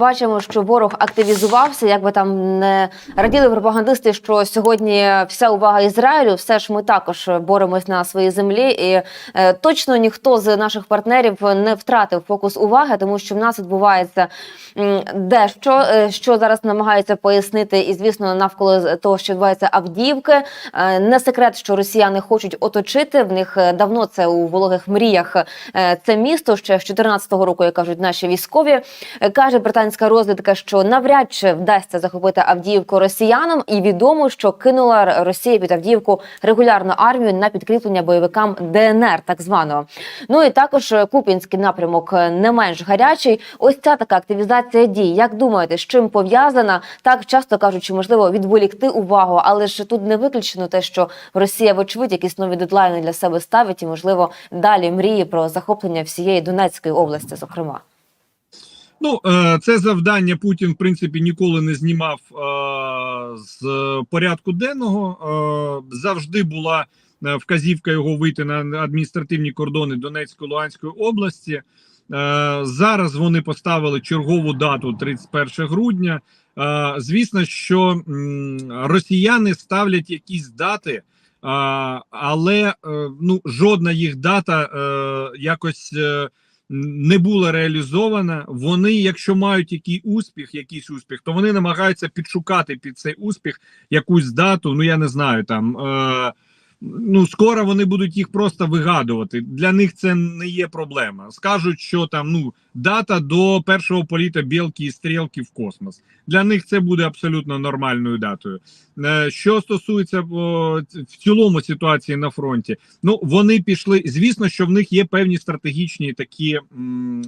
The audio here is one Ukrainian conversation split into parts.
Бачимо, що ворог активізувався. Як би там не раділи пропагандисти, що сьогодні вся увага Ізраїлю, все ж ми також боремось на своїй землі, і е, точно ніхто з наших партнерів не втратив фокус уваги, тому що в нас відбувається дещо, е, що зараз намагаються пояснити, і звісно, навколо того, що відбувається Авдіївки. Е, Не секрет, що росіяни хочуть оточити. В них е, давно це у вологих мріях. е, Це місто ще з 14-го року, як кажуть наші військові. Е, Каже британська розвідка, що навряд чи вдасться захопити Авдіївку росіянам, і відомо, що кинула Росія під Авдіївку регулярну армію на підкріплення бойовикам ДНР, так званого. Ну і також Купінський напрямок не менш гарячий. Ось ця така активізація дій. Як думаєте, з чим пов'язана? Так часто кажуть, що можливо відволікти увагу, але ж тут не виключено те, що Росія, вочевидь, якісь нові дедлайни для себе ставить, і можливо далі мріє про захоплення всієї Донецької області, зокрема. Ну, е, це завдання Путін, в принципі, ніколи не знімав е, з порядку денного. Е, Завжди була вказівка його вийти на адміністративні кордони Донецької Луганської області. Зараз вони поставили чергову дату 31 грудня. Звісно, що росіяни ставлять якісь дати. Але ну жодна їх дата якось не була реалізована. Вони, якщо мають який успіх, якийсь успіх, то вони намагаються підшукати під цей успіх якусь дату. Ну я не знаю там. Е, Ну, скоро вони будуть їх просто вигадувати. Для них це не є проблема. Скажуть, що там ну дата до першого політа білки і стрілки в космос. Для них це буде абсолютно нормальною датою. Е, Що стосується в цілому ситуації на фронті, ну вони пішли. Звісно, що в них є певні стратегічні такі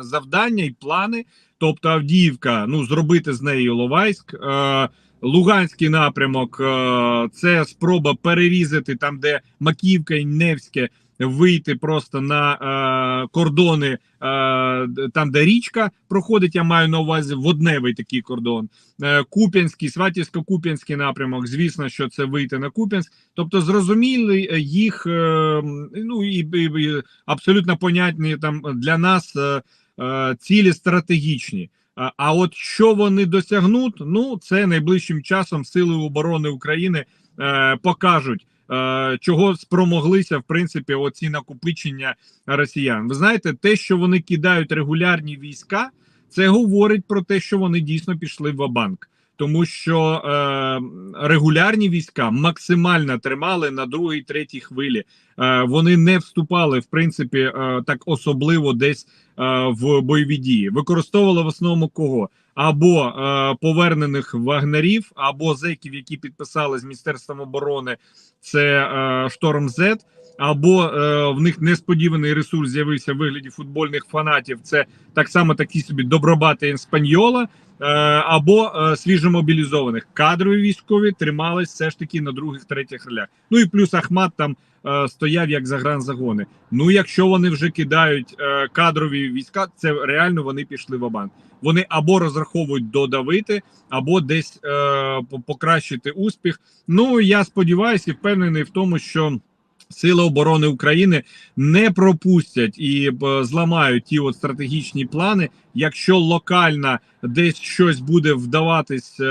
завдання і плани. Тобто, Авдіївка, ну зробити з неї Іловайськ. Е, Луганський напрямок е, це спроба перерізати там, де Макіївка і Невське, вийти просто на е, кордони, е, там, де річка проходить. Я маю на увазі водневий такий кордон. Куп'янський, Сватівсько-Куп'янський напрямок. Звісно, що це вийти на Куп'янськ. Тобто, зрозуміли їх, ну і, і, абсолютно понятні там для нас цілі стратегічні. А, А от що вони досягнуть, ну це найближчим часом сили оборони України е, покажуть, е, чого спромоглися в принципі оці накопичення росіян. Ви знаєте, те, що вони кидають регулярні війська, це говорить про те, що вони дійсно пішли в банк тому що е, регулярні війська максимально тримали на другій, третій хвилі. Е, вони не вступали в принципі е, так особливо десь е, в бойові дії. Використовували в основному кого або е, повернених вагнерів, або зеків, які підписали з міністерством оборони. Це е, шторм З. Або е, в них несподіваний ресурс з'явився в вигляді футбольних фанатів. Це так само такі собі добробати Інспаньола, е, або е, свіжомобілізованих кадрові військові тримались все ж таки на других третіх ролях. Ну і плюс Ахмат там е, стояв як загранзагони. Ну якщо вони вже кидають е, кадрові війська, це реально вони пішли в банк Вони або розраховують додавити, або десь е, покращити успіх. Ну я сподіваюся і впевнений в тому, що. Сили оборони України не пропустять і зламають ті от стратегічні плани. Якщо локально десь щось буде вдаватись е,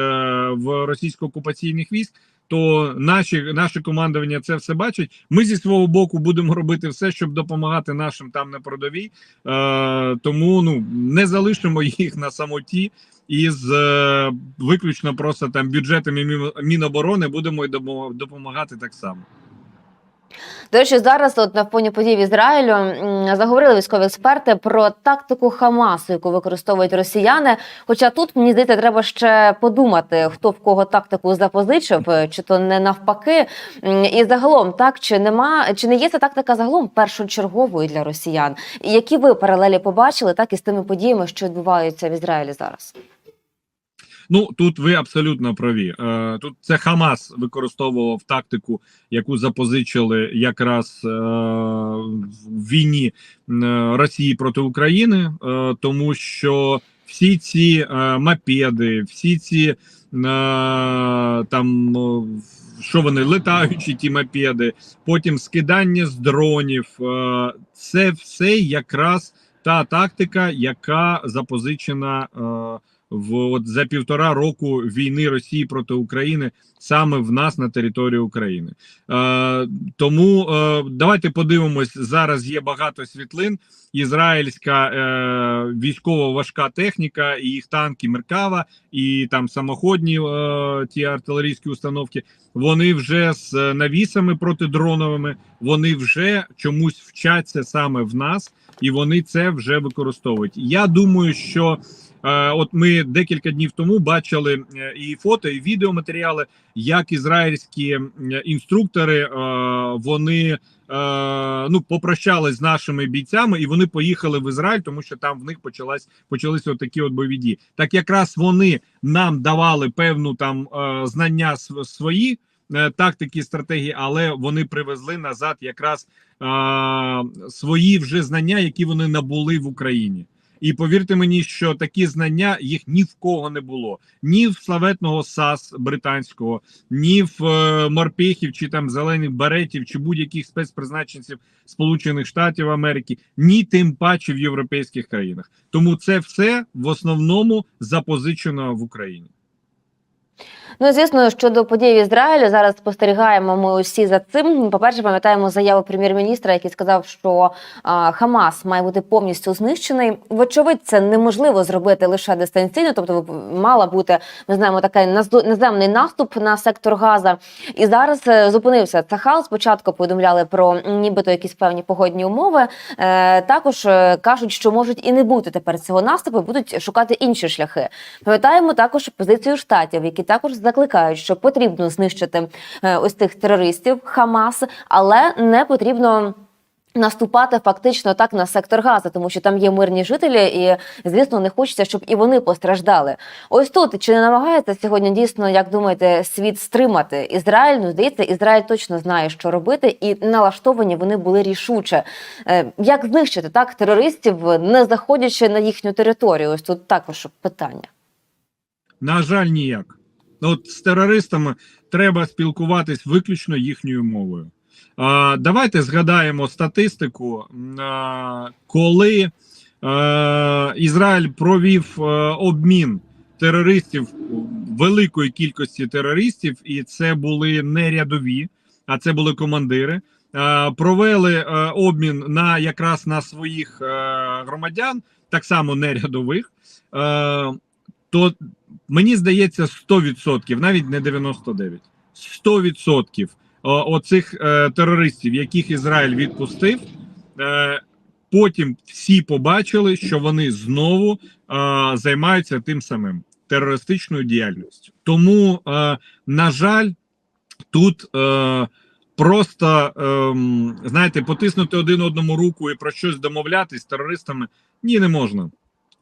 в російсько-окупаційних військ, то наші наше командування це все бачить. Ми зі свого боку будемо робити все, щоб допомагати нашим там на передовій. Е, тому ну не залишимо їх на самоті. Із е, виключно просто там бюджетами Міноборони будемо й допомагати так само. До речі, зараз от на фоні подій в Ізраїлю заговорили військові експерти про тактику Хамасу, яку використовують росіяни. Хоча тут мені здається, треба ще подумати, хто в кого тактику запозичив, е, чи то не навпаки. І загалом, так чи нема, чи не є ця тактика загалом першочерговою для росіян? Які ви паралелі побачили, так і з тими подіями, що відбуваються в Ізраїлі зараз? Ну тут ви абсолютно праві. Е, тут це Хамас використовував тактику, яку запозичили якраз е, в війні е, Росії проти України, е, тому що всі ці е, мопеди, всі ці е, там. е, Що вони летаючі ті мопеди, потім скидання з дронів. е, Це все якраз та тактика, яка запозичена в от за півтора року війни Росії проти України саме в нас на території України. Е, тому е, давайте подивимось. Зараз є багато світлин. Ізраїльська е, військова важка техніка, і їх танки Меркава, і там самоходні е, ті артилерійські установки. Вони вже з е, навісами протидроновими, вони вже чомусь вчаться саме в нас, і вони це вже використовують. Я думаю, що е, от ми декілька днів тому бачили е, і фото, і відеоматеріали, як ізраїльські інструктори е, вони е, ну попрощались з нашими бійцями, і вони поїхали в Ізраїль, тому що там в них почалась почалися такі от бойові дії. Так якраз вони нам давали певну там е, знання свої. Тактики, стратегії, але вони привезли назад якраз свої вже знання, які вони набули в Україні. І повірте мені, що такі знання їх ні в кого не було, ні в славетного САС британського, ні в е, морпіхів чи там зелених беретів, чи будь-яких спецпризначенців Сполучених Штатів Америки, ні тим паче в європейських країнах. Тому це все в основному запозичено в Україні. Ну, звісно, щодо подій в Ізраїлі, зараз спостерігаємо ми усі за цим. По-перше, пам'ятаємо заяву прем'єр-міністра, який сказав, що а, Хамас має бути повністю знищений. Вочевидь, це неможливо зробити лише дистанційно. Тобто, мала бути, ми знаємо, такий наземний наступ на сектор Газа. І зараз е, зупинився Цахал. Спочатку повідомляли про нібито якісь певні погодні умови. Е, також е, кажуть, що можуть і не бути тепер цього наступу, будуть шукати інші шляхи. Пам'ятаємо також позицію штатів, які також закликають, що потрібно знищити е, ось цих терористів Хамас, але не потрібно. Наступати фактично так на сектор Газа, тому що там є мирні жителі, і звісно не хочеться, щоб і вони постраждали. Ось тут чи не намагається сьогодні дійсно, як думаєте, світ стримати Ізраїль? Ну здається, Ізраїль точно знає, що робити, і налаштовані вони були рішуче. Е, Як знищити так терористів, не заходячи на їхню територію? Ось тут також питання. На жаль, ніяк. Ну, От з терористами треба спілкуватись виключно їхньою мовою. А, давайте згадаємо статистику, а, коли е, Ізраїль провів е, обмін терористів великої кількості терористів, і це були не рядові, а це були командири. Провели е, обмін на якраз на своїх громадян, так само не рядових. Е, то мені здається 100%, навіть не 99%. 100% оцих е, терористів, яких Ізраїль відпустив, е, потім всі побачили, що вони знову е, займаються тим самим терористичною діяльністю. Тому, е, на жаль, тут е, просто ем, знаєте, потиснути один одному руку і про щось домовлятись з терористами ні, не можна.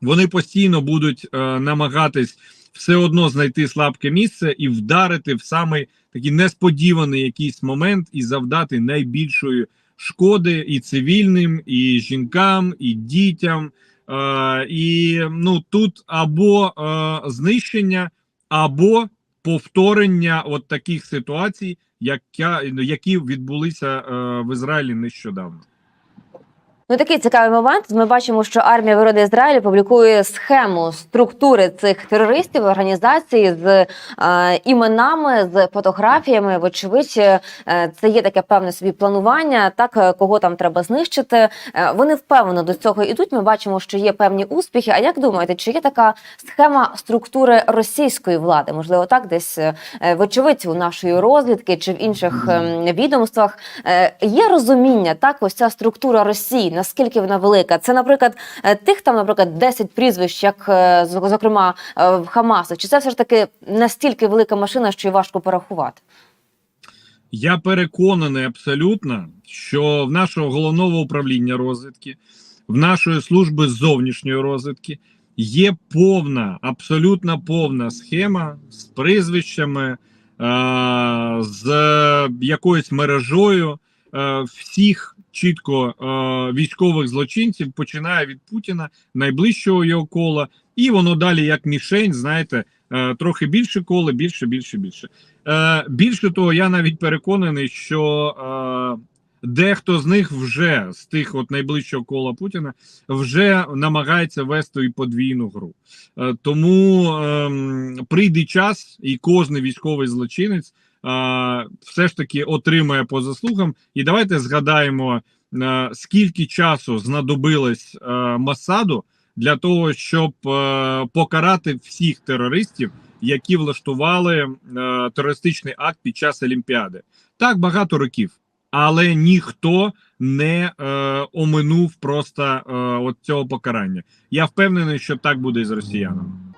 Вони постійно будуть е, намагатись все одно знайти слабке місце і вдарити в самий такий несподіваний якийсь момент і завдати найбільшої шкоди і цивільним, і жінкам, і дітям. Е, і ну тут або е, знищення, або повторення от таких ситуацій, яка, які відбулися е, в Ізраїлі нещодавно. Ну такий цікавий момент. Ми бачимо, що армія вироди Ізраїлю публікує схему структури цих терористів організації з е, іменами, з фотографіями. Вочевидь, е, це є таке певне собі планування. Так е, кого там треба знищити. Е, вони впевнено до цього ідуть. Ми бачимо, що є певні успіхи. А як думаєте, чи є така схема структури російської влади? Можливо, так десь е, вочевидь у нашої розвідки чи в інших ем, відомствах е, є розуміння, так ось ця структура Росії, наскільки вона велика? Це, наприклад, е, тих там, наприклад, 10 прізвищ, як е, зокрема е, в Хамасу, чи це все ж таки настільки велика машина, що й важко порахувати? Я переконаний абсолютно, що в нашого головного управління розвідки, в нашої служби зовнішньої розвідки є повна, абсолютно повна схема з прізвищами, з якоюсь мережою всіх чітко е, військових злочинців, починає від Путіна, найближчого його кола, і воно далі як мішень, знаєте, е, трохи більше кола, більше, більше, більше. Е, більше того, я навіть переконаний, що е, Дехто з них вже з тих от найближчого кола Путіна вже намагається вести і подвійну гру. Е, Тому ем, прийде час, і кожен військовий злочинець все ж таки отримає по заслугам. І давайте згадаємо, скільки часу знадобилось Масаду для того, щоб покарати всіх терористів, які влаштували терористичний акт під час Олімпіади. Так багато років, але ніхто не е, оминув просто е, от цього покарання. Я впевнений, що так буде і з росіянами.